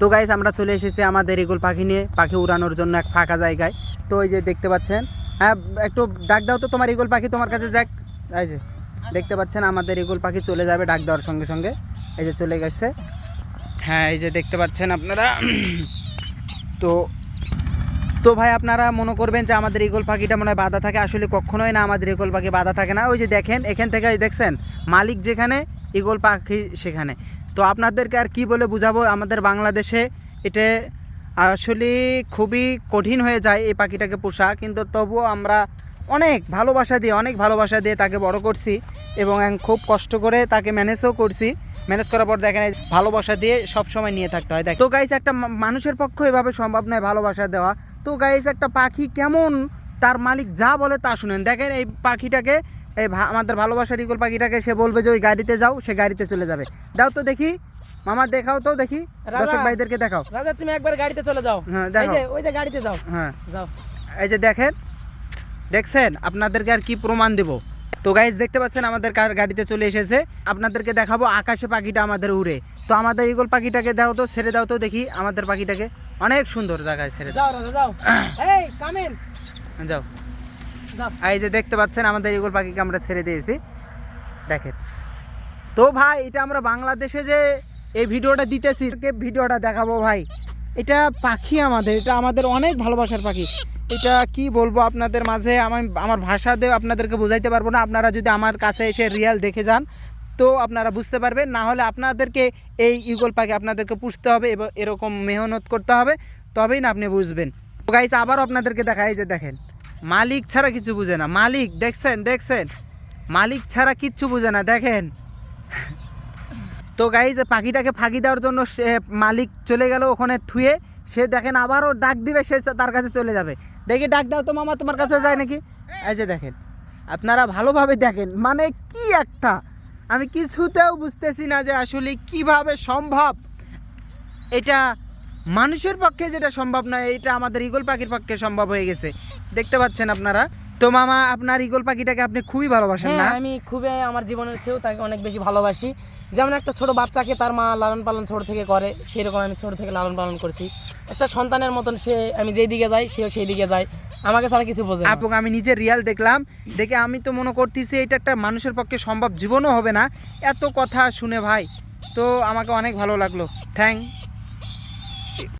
তো গাইস আমরা চলে এসেছি আমাদের ইগল পাখি নিয়ে, পাখি উড়ানোর জন্য এক ফাঁকা জায়গায়। তো এই যে দেখতে পাচ্ছেন হ্যাঁ একটু ডাক দাও তো তোমার ইগল পাখি তোমার কাছে যাক। এই যে, দেখতে পাচ্ছেন আমাদের ইগল পাখি চলে যাবে ডাক দেওয়ার সঙ্গে সঙ্গে। এই যে চলে গেছে। হ্যাঁ এই যে দেখতে পাচ্ছেন আপনারা। তো তো ভাই, আপনারা মনে করবেন যে আমাদের ইগল পাখিটা মনে হয় বাধা থাকে। আসলে কখনোই না আমাদের ইগল পাখি বাধা থাকে না। ওই যে দেখেন, এখান থেকে দেখছেন, মালিক যেখানে ইগল পাখি সেখানে। তো আপনাদেরকে আর কি বলে বুঝাবো? আমাদের বাংলাদেশে এটা আসলে খুবই কঠিন হয়ে যায় এই পাখিটাকে পোষা, কিন্তু তবুও আমরা অনেক ভালোবাসা দিয়ে, অনেক ভালোবাসা দিয়ে তাকে বড় করছি এবং খুব কষ্ট করে তাকে ম্যানেজও করছি। ম্যানেজ করার পর দেখেন ভালোবাসা দিয়ে সব সময় নিয়ে থাকতে হয়। দেখ তো গাইস একটা মানুষের পক্ষ এভাবে সম্ভব নয় ভালোবাসা দেওয়া। তো গাইস একটা পাখি কেমন, তার মালিক যা বলে তা শুনেন। দেখেন এই পাখিটাকে এই আমাদের ভালোবাসার ইগল পাখিটাকে সে বলবে যে ওই গাড়িতে যাও সে গাড়িতে চলে যাবে। দাও তো দেখি। মামা দেখাও তো দেখি। দর্শক ভাইদেরকে দেখাও। রাজা তুমি একবার গাড়িতে চলে যাও। হ্যাঁ যে ওই যে গাড়িতে যাও। হ্যাঁ। যাও। এই যে দেখেন দেখছেন? আপনাদেরকে আর কি প্রমাণ দেব। তো গাইজ দেখতে পাচ্ছেন আমাদের কার- গাড়িতে চলে এসেছে। আপনাদেরকে দেখাবো আকাশে পাখিটা আমাদের উড়ে। তো আমাদের ইগল পাখিটাকে দাও তো ছেড়ে দাও তো দেখি আমাদের পাখিটাকে। অনেক সুন্দর জায়গায় ছেড়ে দাও। যাও রাজা যাও। এই কামিন যাও যাও। এই যে দেখতে পাচ্ছেন, আমাদের ইগল পাখিকে আমরা ছেড়ে দিয়েছি। দেখেন। তো ভাই, এটা আমরা বাংলাদেশে যে এই ভিডিওটা দিতেছি ভিডিওটা দেখাবো ভাই। এটা পাখি আমাদের, এটা আমাদের অনেক ভালোবাসার পাখি। এটা কি বলব আপনাদের মাঝে? আমি, আমার ভাষা দিয়ে আপনাদেরকে বোঝাইতে পারব না। আপনারা যদি আমার কাছে এসে রিয়াল দেখে যান, তো আপনারা বুঝতে পারবেন। না হলে আপনাদেরকে এই ইগল পাখি আপনাদেরকে পুষতে হবে এবং এরকম মেহনত করতে হবে। তবেই না আপনি বুঝবেন। তো গাইস আবারও আপনাদেরকে দেখাই এই যে দেখেন। মালিক ছাড়া কিছু বুঝে না। মালিক, দেখছেন দেখছেন? মালিক ছাড়া কিচ্ছু বুঝে না, দেখেন। তো গাই যে পাখিটাকে ফাঁকি দেওয়ার জন্য সে মালিক চলে গেল ওখানে থুয়ে। সে দেখেন আবারও ডাক দিবে, সে তার কাছে চলে যাবে। দেখি ডাক দাও তো মামা, তোমার কাছে যায় নাকি? এই যে দেখেন, আপনারা ভালোভাবে দেখেন। মানে কি একটা? আমি কিছুতেও বুঝতেছি না যে আসলে কীভাবে সম্ভব। এটা মানুষের পক্ষে যেটা সম্ভব নয় এটা আমাদের ইগল পাখির পক্ষে সম্ভব হয়ে গেছে। দেখতে পাচ্ছেন আপনারা? তো মামা আপনার ইগল পাখিটাকে আপনি খুবই ভালোবাসেন না? হ্যাঁ আমি খুবই আমার জীবনের চেয়েও তাকে অনেক বেশি ভালোবাসি। যেমন একটা ছোট বাচ্চাকে তার মা লালন পালন ছোট থেকে করে সেরকম আমি ছোট থেকে লালন পালন করছি। একটা সন্তানের মতন সে আমি যেই দিকে যাই সেও সেই দিকে যায়। আমাকে ছাড়া কিছু বোঝে না। আপু আমি নিজে রিয়াল দেখলাম। দেখে আমি তো মনে করতেছি এটা একটা মানুষের পক্ষে সম্ভব জীবনও হবে না। এত কথা শুনে ভাই তো আমাকে অনেক ভালো লাগল। থ্যাংক